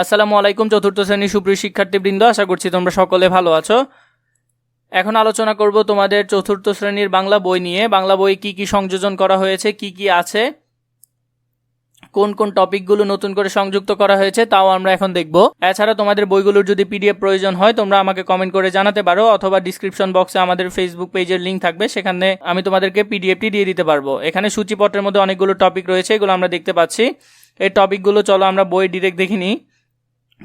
আসসালামু আলাইকুম চতুর্থ শ্রেণির সুপ্রিয় শিক্ষার্থীবৃন্দ, আশা করছি তোমরা সকলে ভালো আছো। এখন আলোচনা করব তোমাদের চতুর্থ শ্রেণির বাংলা বই নিয়ে। বাংলা বই কি কি সংযোজন করা হয়েছে, কি কি আছে, কোন কোন টপিকগুলো নতুন করে সংযুক্ত করা হয়েছে তাও আমরা এখন দেখব। এছাড়া তোমাদের বইগুলোর যদি পিডিএফ প্রয়োজন হয়, তোমরা আমাকে কমেন্ট করে জানাতে পারো অথবা ডিসক্রিপশন বক্সে আমাদের ফেসবুক পেজের লিঙ্ক থাকবে, সেখানে আমি তোমাদেরকে পিডিএফটি দিয়ে দিতে পারব। এখানে সূচিপত্রের মধ্যে অনেকগুলো টপিক রয়েছে, এগুলো আমরা দেখতে পাচ্ছি। এই টপিকগুলো চলো আমরা বই ডিরেক্ট দেখে নিই।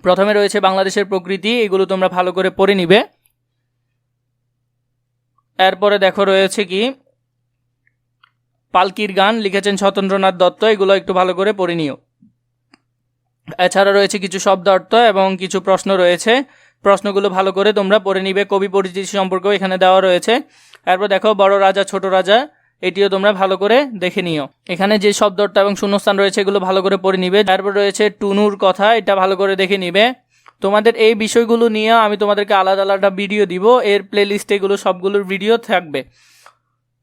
প্রথমে রয়েছে বাংলাদেশের প্রকৃতি, এগুলো তোমরা ভালো করে পড়ে নিবে। এরপরে দেখো রয়েছে কি, পালকির গান, লিখেছেন স্বতন্ত্রনাথ দত্ত, এগুলো একটু ভালো করে পড়ে নিও। এছাড়া রয়েছে কিছু শব্দ অর্থ এবং কিছু প্রশ্ন রয়েছে। প্রশ্নগুলো ভালো করে তোমরা পড়ে নিবে। কবি পরিচিতি সম্পর্কেও এখানে দেওয়া রয়েছে। এরপর দেখো, বড় রাজা, ছোট রাজা। এটিও তোমরা ভালো করে দেখে নিও। এখানে যে শব্দটা এবং শূন্যস্থান রয়েছে, এগুলো ভালো করে পড়ে নিবে। তারপর রয়েছে টুনুর কথা, এটা ভালো করে দেখে নিবে। তোমাদের এই বিষয়গুলো নিয়ে আমি তোমাদেরকে আলাদা আলাদা ভিডিও দিব। এর প্লেলিস্টে এগুলো সবগুলোর ভিডিও থাকবে।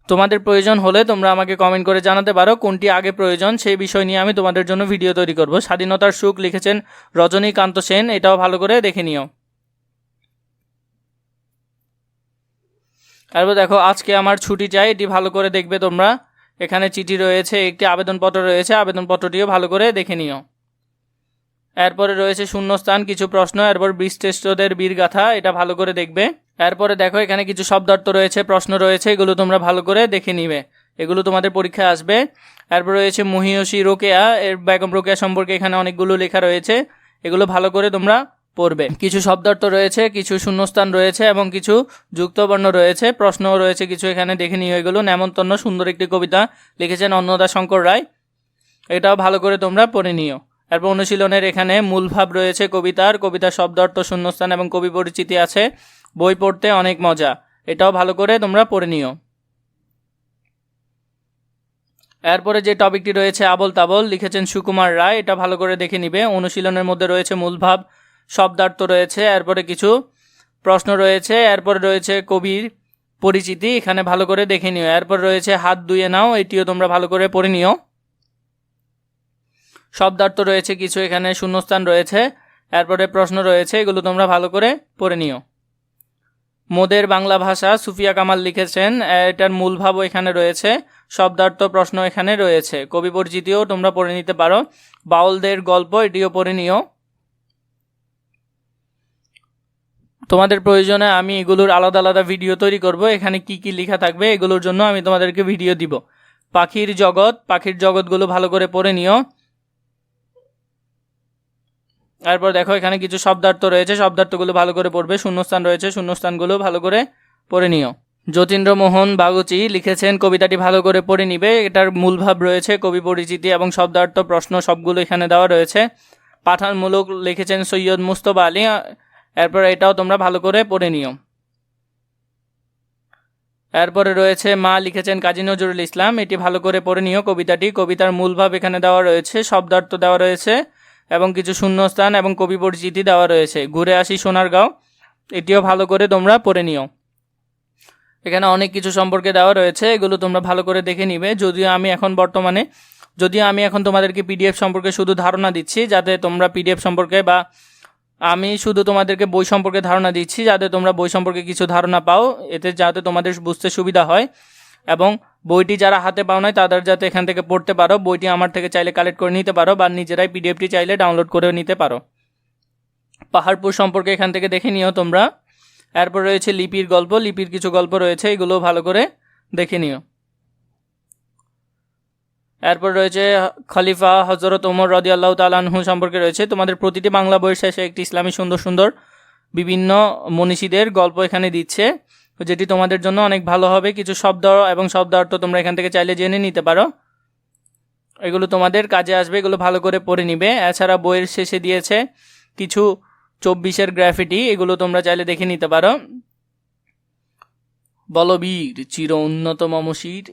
তোমাদের প্রয়োজন হলে তোমরা আমাকে কমেন্ট করে জানাতে পারো কোনটি আগে প্রয়োজন। সেই বিষয় নিয়ে আমি তোমাদের জন্য ভিডিও তৈরি করব। স্বাধীনতার সুখ লিখেছেন রজনীকান্ত সেন, এটাও ভালো করে দেখে নিও। তারপর দেখো, আজকে আমার ছুটি চাই, এটি ভালো করে দেখবে তোমরা। এখানে চিঠি রয়েছে, একটি আবেদনপত্র রয়েছে, আবেদনপত্রটিও ভালো করে দেখে নিও। এরপরে রয়েছে শূন্যস্থান, কিছু প্রশ্ন, এরপর বীরশ্রেষ্ঠদের বীরগাথা, এটা ভালো করে দেখবে। এরপরে দেখো, এখানে কিছু শব্দার্থ রয়েছে, প্রশ্ন রয়েছে, এগুলো তোমরা ভালো করে দেখে নিবে। এগুলো তোমাদের পরীক্ষায় আসবে। এরপর রয়েছে মহিয়সী রোকেয়া, এর বেগম রোকেয়া সম্পর্কে এখানে অনেকগুলো লেখা রয়েছে। এগুলো ভালো করে তোমরা পড়বে। কিছু শব্দার্থ রয়েছে, কিছু শূন্যস্থান রয়েছে এবং কিছু যুক্তবর্ণ রয়েছে। প্রশ্নও রয়েছে, কিছু এখানে দেখে নিয়ে এগুলো। নেমন্তন্ন সুন্দর একটি কবিতা লিখেছেন অন্নদা শঙ্কর রায়। এটাও ভালো করে তোমরা পড়ে নিও। এরপর অনুশীলনের এখানে মূল ভাব রয়েছে কবিতার। কবিতার শব্দার্থ, শূন্যস্থান এবং কবি পরিচিতি আছে। বই পড়তে অনেক মজা। এটাও ভালো করে তোমরা পড়ে নিও। এরপরে যে টপিকটি রয়েছে আবল তাবল লিখেছেন সুকুমার রায়। এটা ভালো করে দেখে নিবে। অনুশীলনের মধ্যে রয়েছে মূল ভাব। শব্দার্থ রয়েছে, এরপরে কিছু প্রশ্ন রয়েছে, এরপরে রয়েছে কবির পরিচিতি, এখানে ভালো করে দেখে নিও। এরপর রয়েছে, হাত ধুয়ে নাও, এটিও তোমরা ভালো করে পড়ে নিও। শব্দার্থ রয়েছে কিছু, এখানে শূন্যস্থান রয়েছে, এরপরে প্রশ্ন রয়েছে, এগুলো তোমরা ভালো করে পড়ে নিও। মোদের বাংলা ভাষা সুফিয়া কামাল লিখেছেন, এটার মূল ভাবও এখানে রয়েছে, শব্দার্থ প্রশ্ন এখানে রয়েছে। কবি পরিচিতিও তোমরা পড়ে নিতে পারো। বাউলদের গল্প এটিও পড়ে নিও। তোমাদের প্রয়োজনে আমি এগুলোর আলাদা আলাদা ভিডিও তৈরি করব। এখানে কি কি লেখা থাকবে এগুলোর জন্য আমি তোমাদেরকে ভিডিও দিব। পাখির জগৎ, পাখির জগৎগুলো ভালো করে পড়ে নিও। তারপর দেখো, এখানে কিছু শব্দার্থ রয়েছে। শব্দার্থগুলো ভালো করে পড়বে। শূন্যস্থান রয়েছে। শূন্যস্থানগুলো ভালো করে পড়ে নিও। যতীন্দ্রমোহন বাগুচি লিখেছেন, কবিতাটি ভালো করে পড়ে নিবে। এটার মূল ভাব রয়েছে কবি পরিচিতি এবং শব্দার্থ প্রশ্ন সবগুলো এখানে দেওয়া রয়েছে। পাঠানমূলক লিখেছেন সৈয়দ মুস্তফা আলী। এরপর এটাও তোমরা ভালো করে পড়ে নিও। এরপরে রয়েছে, মা লিখেছেন, কাজী নজরুল ইসলাম, এটি ভালো করে পড়ে নিও কবিতাটি। কবিতার মূল ভাব এখানে দেওয়া রয়েছে, শব্দার্থ দেওয়া রয়েছে, এবং কিছু শূন্যস্থান এবং কবি পরিচিতি দেওয়া রয়েছে। ঘুরে আসি সোনারগাঁও, এটিও ভালো করে তোমরা পড়ে নিও। এখানে অনেক কিছু সম্পর্কে দেওয়া রয়েছে, এগুলো তোমরা ভালো করে দেখে নিবে। যদিও আমি এখন বর্তমানে, যদিও আমি এখন তোমাদেরকে পিডিএফ সম্পর্কে শুধু ধারণা দিচ্ছি, যাতে তোমরা পিডিএফ সম্পর্কে বা আমি শুধু তোমাদেরকে বই সম্পর্কে ধারণা দিচ্ছি, যাতে তোমরা বই সম্পর্কে কিছু ধারণা পাও, এতে যাতে তোমাদের বুঝতে সুবিধা হয়। এবং বইটি যারা হাতে পাও নাই, তাদের যাতে এখান থেকে পড়তে পারো, বইটি আমার থেকে চাইলে কালেক্ট করে নিতে পারো, বা নিজেরাই পিডিএফটি চাইলে ডাউনলোড করে নিতে পারো। পাহাড়পুর সম্পর্কে এখান থেকে দেখে নিও তোমরা। এরপর রয়েছে লিপির গল্প, লিপির কিছু গল্প রয়েছে এগুলো ভালো করে দেখে নিও। এরপর রয়েছে খলিফা হজরত ওমর রদি আল্লাহ তালাহু সম্পর্কে রয়েছে। তোমাদের প্রতিটি বাংলা বইয়ের শেষে একটি ইসলামী সুন্দর সুন্দর বিভিন্ন মনীষীদের গল্প এখানে দিচ্ছে। যেটি তোমাদের জন্য অনেক ভালো হবে। কিছু শব্দ এবং শব্দার্থ তোমরা এখান থেকে চাইলে জেনে নিতে পারো। এগুলো তোমাদের কাজে আসবে, এগুলো ভালো করে পড়ে নিবে। এছাড়া বইয়ের শেষে দিয়েছে কিছু চব্বিশের গ্রাফিটি, এগুলো তোমরা চাইলে দেখে নিতে পারো। বলবীর, চির উন্নত মমশির।